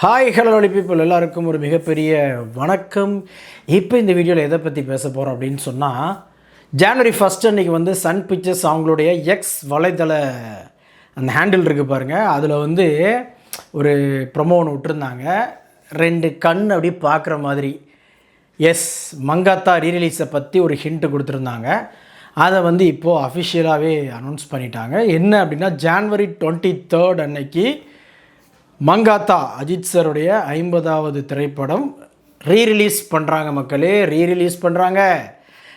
Hi hello ஒளி people எல்லாருக்கும் ஒரு மிகப்பெரிய வணக்கம். இப்போ இந்த வீடியோவில் எதை பற்றி பேச போகிறோம் அப்படின்னு சொன்னால் ஜனவரி ஃபஸ்ட் அன்றைக்கி வந்து சன் பிக்சர்ஸ் அவங்களுடைய எக்ஸ் வலைதள அந்த ஹேண்டில் இருக்குது பாருங்கள் அதில் வந்து ஒரு ப்ரொமோ ஒன்று விட்டுருந்தாங்க. ரெண்டு கண் அப்படி பார்க்குற மாதிரி. எஸ் மங்காத்தா ரீரிலீஸை பற்றி ஒரு ஹிண்ட்டு கொடுத்துருந்தாங்க. அதை வந்து இப்போது அஃபிஷியலாகவே அனௌன்ஸ் பண்ணிட்டாங்க. என்ன அப்படின்னா ஜான்வரி டுவெண்ட்டி தேர்ட் அன்னைக்கு மங்காத்தா அஜித் சாருடைய ஐம்பதாவது திரைப்படம் ரீரிலீஸ் பண்ணுறாங்க மக்களே ரீரிலீஸ் பண்ணுறாங்க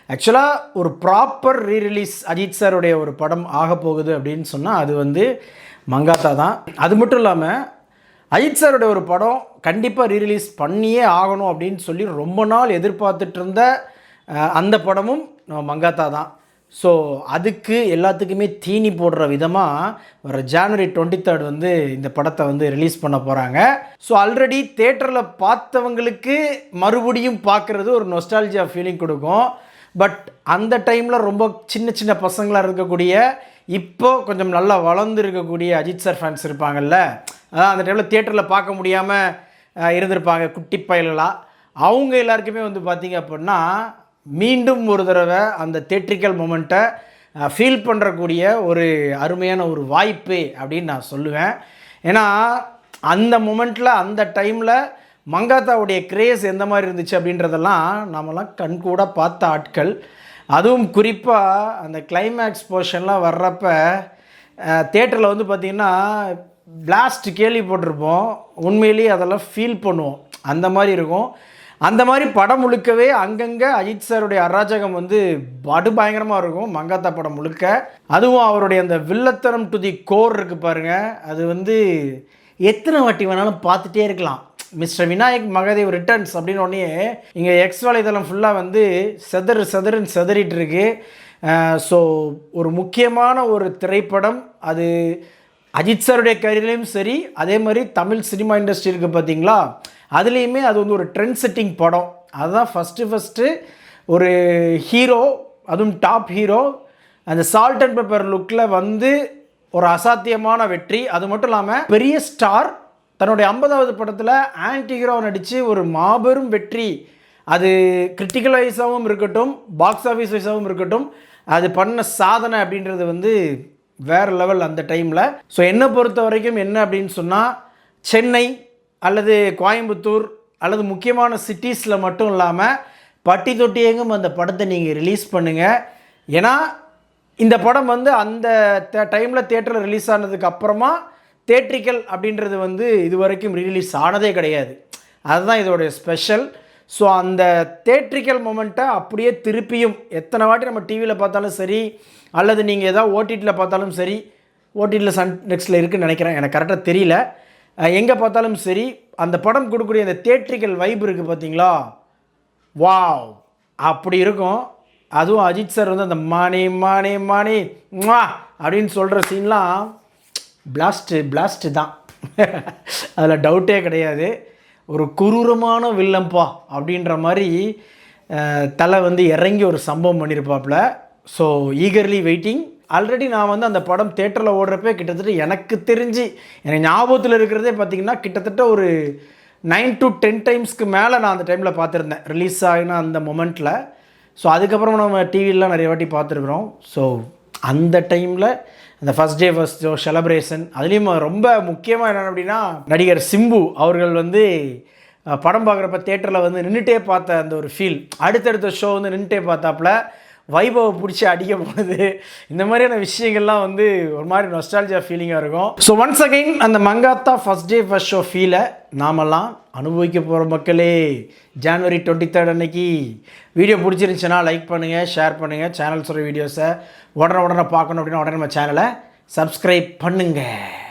ஆக்சுவலாக ஒரு ப்ராப்பர் ரீரிலீஸ் அஜித் சாருடைய ஒரு படம் ஆக போகுது அப்படின்னு சொன்னால் அது வந்து மங்காத்தா தான். அது மட்டும் இல்லாமல் அஜித் சாருடைய ஒரு படம் கண்டிப்பாக ரீரிலீஸ் பண்ணியே ஆகணும் அப்படின்னு சொல்லி ரொம்ப நாள் எதிர்பார்த்துட்டு இருந்த அந்த படமும் நம்ம மங்காத்தா தான். ஸோ அதுக்கு எல்லாத்துக்குமே தீனி போடுற விதமாக வர ஜான்வரி டுவெண்ட்டி தேர்ட் வந்து இந்த படத்தை வந்து ரிலீஸ் பண்ண போகிறாங்க ஸோ ஆல்ரெடி தேட்டரில் பார்த்தவங்களுக்கு மறுபடியும் பார்க்குறது ஒரு நொஸ்டாலஜியா ஃபீலிங் கொடுக்கும். பட் அந்த டைமில் ரொம்ப சின்ன சின்ன பசங்களாக இருக்கக்கூடிய இப்போ கொஞ்சம் நல்லா வளர்ந்து இருக்கக்கூடிய அஜித் சார் ஃபேன்ஸ் இருப்பாங்கல்ல. அதான் அந்த டைமில் தேட்டரில் பார்க்க முடியாமல் இருந்திருப்பாங்க குட்டி பயல்களாக அவங்க எல்லாருக்குமே வந்து பார்த்திங்க அப்படின்னா மீண்டும் ஒரு தடவை அந்த தேட்ரிக்கல் மூமெண்ட்டை ஃபீல் பண்ணுறக்கூடிய ஒரு அருமையான ஒரு வாய்ப்பு அப்படின்னு நான் சொல்லுவேன். ஏன்னா அந்த மூமெண்ட்டில் அந்த டைமில் மங்காத்தாவுடைய கிரேஸ் எந்த மாதிரி இருந்துச்சு அப்படின்றதெல்லாம் நம்மலாம் கண்கூட பார்த்த ஆட்கள். அதுவும் குறிப்பாக அந்த கிளைமேக்ஸ் போர்ஷன்லாம் வர்றப்ப தேட்டரில் வந்து பார்த்திங்கன்னா பிளாஸ்ட் கேள்விப்பட்டிருப்போம். உண்மையிலேயே அதெல்லாம் ஃபீல் பண்ணுவோம். அந்த மாதிரி இருக்கும். அந்த மாதிரி படம் முழுக்கவே அங்கங்கே அஜித் சாருடைய அராஜகம் வந்து படு பயங்கரமாக இருக்கும் மங்காத்தா படம் முழுக்க. அதுவும் அவருடைய அந்த வில்லத்தனம் டு தி கோர் இருக்குது பாருங்கள் அது வந்து எத்தனை வாட்டி வேணாலும் பார்த்துட்டே இருக்கலாம். மிஸ்டர் விநாயக் மகாதேவ் ரிட்டர்ன்ஸ் அப்படின்னு உடனே இங்கே எக்ஸ் வலைதளம் ஃபுல்லாக வந்து செதறு செதறுன்னு செதறிட்டு இருக்கு. ஸோ ஒரு முக்கியமான ஒரு திரைப்படம். அது அஜித் சாருடைய கரியர்லேயும் சரி அதே மாதிரி தமிழ் சினிமா இண்டஸ்ட்ரி இருக்குது பார்த்தீங்களா அதுலேயுமே அது வந்து ஒரு ட்ரெண்ட் செட்டிங் படம். அதுதான் ஃபஸ்ட்டு ஃபஸ்ட்டு ஒரு ஹீரோ அதுவும் டாப் ஹீரோ அந்த சால்ட் அண்ட் பெப்பர் லுக்கில் வந்து ஒரு அசாத்தியமான வெற்றி. அது மட்டும் இல்லாமல் பெரிய ஸ்டார் தன்னுடைய ஐம்பதாவது படத்தில் ஆன்டி ஹீரோ நடித்து ஒரு மாபெரும் வெற்றி. அது கிரிட்டிக்கல் வைஸாகவும் இருக்கட்டும் பாக்ஸ் ஆஃபீஸ் வைஸாகவும் இருக்கட்டும் அது பண்ண சாதனை அப்படின்றது வந்து வேறு லெவல் அந்த டைமில் ஸோ என்னை பொறுத்த வரைக்கும் என்ன அப்படின்னு சொன்னால் சென்னை அல்லது கோயம்புத்தூர் அல்லது முக்கியமான சிட்டிஸில் மட்டும் இல்லாமல் பட்டி தொட்டி எங்கும் அந்த படத்தை நீங்கள் ரிலீஸ் பண்ணுங்கள் ஏன்னா இந்த படம் வந்து அந்த டைமில் தேட்டரில் ரிலீஸ் ஆனதுக்கு அப்புறமா தேட்ரிக்கல் அப்படின்றது வந்து இது வரைக்கும் ரிலீஸ் ஆனதே கிடையாது. அதுதான் இதோடைய ஸ்பெஷல் ஸோ அந்த தேட்ரிக்கல் மொமெண்ட்டை அப்படியே திருப்பியும் எத்தனை வாட்டி நம்ம டிவியில் பார்த்தாலும் சரி அல்லது நீங்கள் ஏதாவது ஓடிடியில் பார்த்தாலும் சரி ஓடிடியில் சன் நெக்ஸ்ட்டில் இருக்குதுன்னு நினைக்கிறேன். எனக்கு கரெக்டாக தெரியல. எங்கே பார்த்தாலும் சரி அந்த படம் கொடுக்கக்கூடிய அந்த தேட்ரிக்கல் வைப் இருக்குது பார்த்தீங்களா? வாவ்! அப்படி இருக்கும். அதுவும் அஜித் சார் வந்து அந்த மானே மானே மானே மா அப்படின்னு சொல்கிற சீன்லாம் பிளாஸ்ட்டு பிளாஸ்ட்டு தான். அதில் டவுட்டே கிடையாது. ஒரு குரூரமான வில்லம்பா அப்படின்ற மாதிரி தலை வந்து இறங்கி ஒரு சம்பவம் பண்ணியிருப்பாப்புல ஸோ ஈகர்லி வெயிட்டிங் ஆல்ரெடி நான் வந்து அந்த படம் தேட்டரில் ஓடுறப்பே கிட்டத்தட்ட எனக்கு தெரிஞ்சு எனக்கு ஞாபகத்தில் இருக்கிறதே பார்த்திங்கன்னா கிட்டத்தட்ட ஒரு நைன் டு டென் டைம்ஸ்க்கு மேலே நான் அந்த டைமில் பார்த்துருந்தேன். ரிலீஸ் ஆகின அந்த மொமெண்ட்டில் ஸோ அதுக்கப்புறம் நம்ம டிவிலலாம் நிறைய வாட்டி பார்த்துருக்குறோம். ஸோ அந்த டைமில் அந்த first day first show celebration அதுலேயும் ரொம்ப முக்கியமாக என்ன அப்படின்னா நடிகர் சிம்பு அவர்கள் வந்து படம் பார்க்குறப்ப தேட்டரில் வந்து நின்றுட்டே பார்த்த அந்த ஒரு ஃபீல் அடுத்தடுத்த ஷோ வந்து நின்றுட்டே பார்த்தாப்புல வைபவை பிடிச்சி அடிக்க போனது இந்த மாதிரியான விஷயங்கள்லாம் வந்து ஒரு மாதிரி நொஸ்டாலஜியா ஃபீலிங்காக இருக்கும். ஸோ ஒன்ஸ் அகைன் அந்த Mankatha first day first show ஃபீலை நாமெல்லாம் அனுபவிக்க போகிற மக்களே ஜான்வரி டுவெண்ட்டி தேர்ட் அன்னைக்கு வீடியோ பிடிச்சிருந்துச்சுன்னா லைக் பண்ணுங்கள் ஷேர் பண்ணுங்கள் சேனல் சொல்கிற வீடியோஸை உடனே உடனே பார்க்கணும் அப்படின்னா உடனே நம்ம சேனலை சப்ஸ்கிரைப் பண்ணுங்கள்